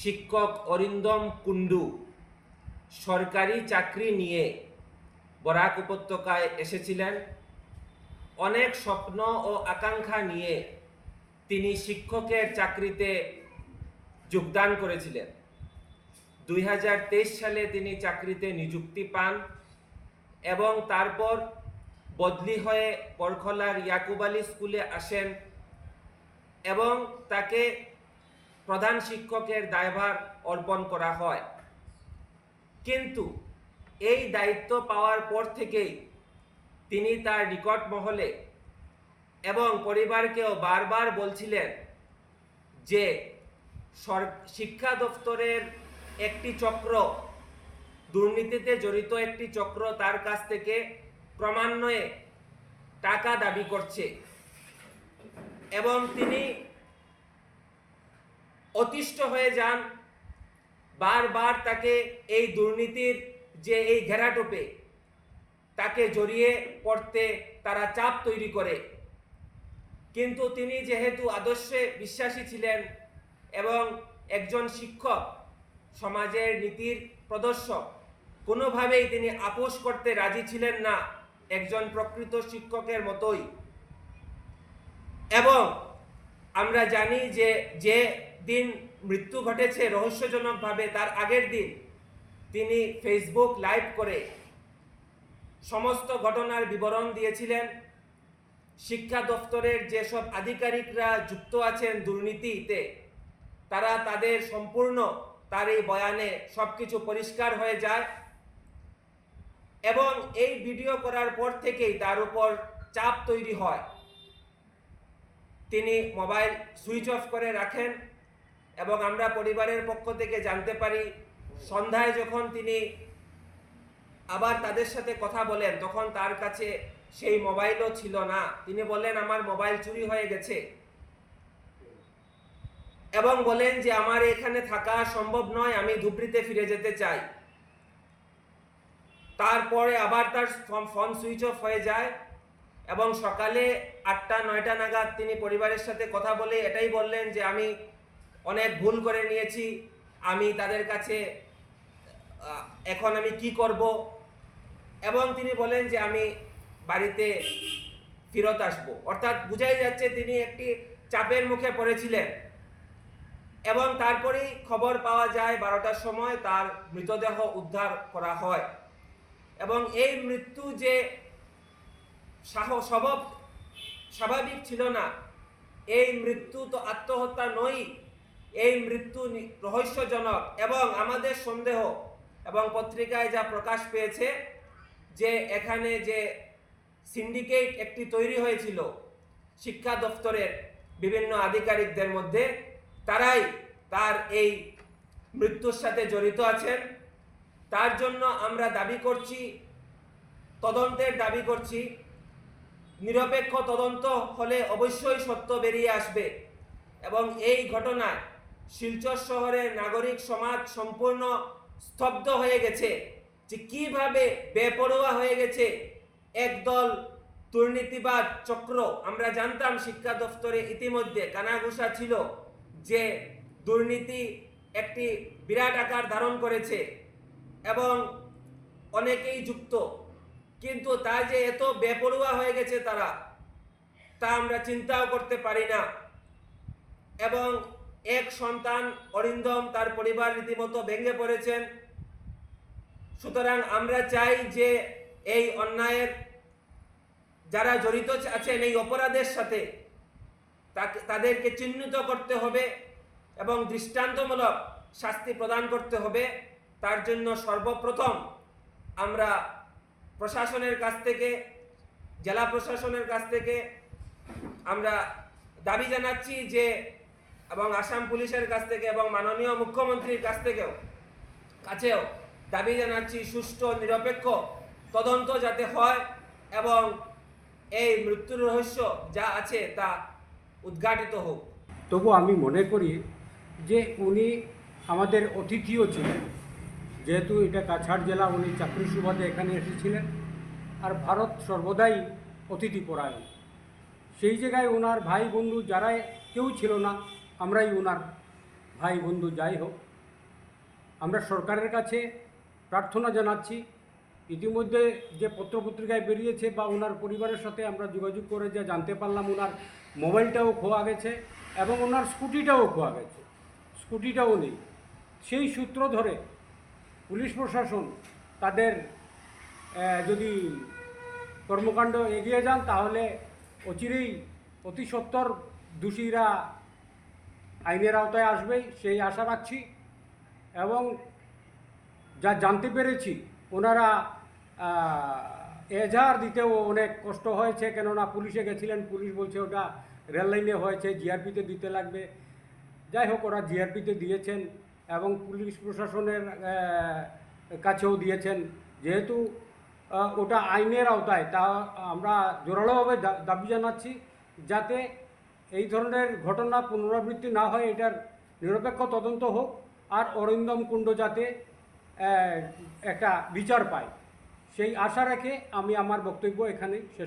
শিক্ষক অরিন্দম কুণ্ডু। সরকারি চাকরি নিয়ে বরাক উপত্যকায় এসেছিলেন। অনেক স্বপ্ন ও আকাঙ্ক্ষা নিয়ে তিনি শিক্ষকের চাকরিতে যোগদান করেছিলেন। দুই হাজার তেইশ সালে তিনি চাকরিতে নিযুক্তি পান এবং তারপর বদলি হয়ে পরখলার ইয়াকুব আলী স্কুলে আসেন এবং তাকে প্রধান শিক্ষকের দায়ভার অর্পণ করা হয়। কিন্তু এই দায়িত্ব পাওয়ার পর থেকেই তিনি তার নিকট মহলে এবং পরিবারকেও বারবার বলছিলেন যে শিক্ষা দপ্তরের একটি চক্র, দুর্নীতিতে জড়িত একটি চক্র তার কাছ থেকে ক্রমান্বয়ে টাকা দাবি করছে। এবং তিনি অতিষ্ঠ হয়ে যান। বারবার তাকে এই দুর্নীতির যে এই ঘেরাটোপে তাকে জড়িয়ে পড়তে তারা চাপ তৈরি করে। কিন্তু তিনি যেহেতু আদর্শে বিশ্বাসী ছিলেন এবং একজন শিক্ষক, সমাজের নীতির প্রদর্শক, কোনোভাবেই তিনি আপোষ করতে রাজি ছিলেন না একজন প্রকৃত শিক্ষকের মতোই। এবং আমরা জানি যে যে দিন মৃত্যু ঘটেছে রহস্যজনকভাবে, তার আগের দিন তিনি ফেসবুক লাইভ করে সমস্ত ঘটনার বিবরণ দিয়েছিলেন। শিক্ষা দপ্তরের যেসব আধিকারিকরা যুক্ত আছেন দুর্নীতিতে, তারা তাদের সম্পূর্ণ তার এই বয়ানে সবকিছু পরিষ্কার হয়ে যায় এবং এই ভিডিও করার পর থেকেই তার উপর চাপ তৈরি হয়। তিনি মোবাইল সুইচ অফ করে রাখেন। এবং আমরা পরিবারের পক্ষ থেকে জানতে পারি, সন্ধ্যায় যখন তিনি আবার তাদের সাথে কথা বলেন, তখন তার কাছে সেই মোবাইলও ছিল না। তিনি বলেন আমার মোবাইল চুরি হয়ে গেছে। এবং বলেন যে, আমার এখানে থাকা সম্ভব নয়, আমি ধুবড়িতে ফিরে যেতে চাই। তারপরে আবার তার ফোন- সুইচ অফ হয়ে যায় এবং সকালে আটটা, নয়টা নাগাদ তিনি পরিবারের সাথে কথা বলে এটাই বললেন যে, আমি অনেক ভুল করে নিয়েছি। আমি তাদের কাছে এখন আমি কি করব? এবং তিনি বলেন যে আমি বাড়িতে ফেরত আসব। অর্থাৎ বুঝাই যাচ্ছে তিনি একটি চাপের মুখে পড়েছিলেন। এবং তারপরেই খবর পাওয়া যায় বারোটার সময় তার মৃতদেহ উদ্ধার করা হয়। এবং এই মৃত্যু যে সাহ স্বভাব স্বাভাবিক ছিল না, এই মৃত্যু তো আত্মহত্যা নয় এই মৃত্যু রহস্যজনক এবং আমাদের সন্দেহ এবং পত্রিকায় যা প্রকাশ পেয়েছে যে এখানে যে সিন্ডিকেট একটি তৈরি হয়েছিল শিক্ষা দপ্তরের বিভিন্ন আধিকারিকদের মধ্যে, তারাই তার এই মৃত্যুর সাথে জড়িত আছেন। তার জন্য আমরা দাবি করছি, তদন্তের দাবি করছি, নিরপেক্ষ তদন্ত হলে অবশ্যই সত্য বেরিয়ে আসবে এবং এই ঘটনায় শিলচর শহরের নাগরিক সমাজ সম্পূর্ণ স্তব্ধ হয়ে গেছে। যে কীভাবে বেপরোয়া হয়ে গেছে একদল দুর্নীতিবাদ চক্র। আমরা জানতাম শিক্ষা দপ্তরে ইতিমধ্যে কানাঘুষা ছিল যে দুর্নীতি একটি বিরাট আকার ধারণ করেছে এবং অনেকেই যুক্ত। কিন্তু তা যে এত বেপরোয়া হয়ে গেছে তারা, তা আমরা চিন্তাও করতে পারি না। এবং এক সন্তান অরিন্দম তার পরিবার রীতিমতো ভেঙে পড়েছেন। সুতরাং আমরা চাই যে এই অন্যায়ের যারা জড়িত আছেন এই অপরাধের সাথে তাদেরকে চিহ্নিত করতে হবে এবং দৃষ্টান্তমূলক শাস্তি প্রদান করতে হবে। তার জন্য সর্বপ্রথম আমরা প্রশাসনের কাছ থেকে, জেলা প্রশাসনের কাছ থেকে আমরা দাবি জানাচ্ছি যে এবং আসাম পুলিশের কাছ থেকে এবং মাননীয় মুখ্যমন্ত্রীর কাছ থেকেও কাছেও দাবি জানাচ্ছি, সুষ্ঠু, নিরপেক্ষ তদন্ত যাতে হয় এবং এই মৃত্যুর রহস্য যা আছে তা উদ্ঘাটিত হোক। তবু আমি মনে করি যে উনি আমাদের অতিথিও ছিলেন। যেহেতু এটা কাছাড় জেলা, উনি চাকরি সুবাদে এখানে এসেছিলেন আর ভারত সর্বদাই অতিথি অতিথিপরায়ণ সেই জায়গায় ওনার ভাই বন্ধু যারা কেউ ছিল না আমরাই ওনার ভাই বন্ধু, যাই হোক। আমরা সরকারের কাছে প্রার্থনা জানাচ্ছি, ইতিমধ্যে যে পত্রপত্রিকায় বেরিয়েছে বা ওনার পরিবারের সাথে আমরা যোগাযোগ করে যা জানতে পারলাম, ওনার মোবাইলটাও খোয়া গেছে এবং ওনার স্কুটিটাও খোয়া গেছে। স্কুটিটাও নেই। সেই সূত্র ধরে পুলিশ প্রশাসন তাদের যদি কর্মকাণ্ড এগিয়ে যান, তাহলে অচিরেই অতি সত্বর দোষীরা আইনের আওতায় আসবেই, সেই আশা রাখছি। এবং যা জানতে পেরেছি, ওনারা এজাহার দিতেও অনেক কষ্ট হয়েছে, কেননা পুলিশে গেছিলেন, পুলিশ বলছে ওটা রেল লাইনে হয়েছে, জিআরপিতে দিতে লাগবে। যাই হোক, ওরা জিআরপিতে দিয়েছেন এবং পুলিশ প্রশাসনের কাছেও দিয়েছেন। যেহেতু ওটা আইনের আওতায়, তা আমরা জোরালোভাবে দাবি জানাচ্ছি, যাতে এই ধরনের ঘটনা পুনরাবৃত্তি না হয়, এটার নিরপেক্ষ তদন্ত হোক, আর অরিন্দম কুণ্ড যাতে একটা বিচার পায়। সেই আশা রেখে আমি আমার বক্তব্য এখানে শেষ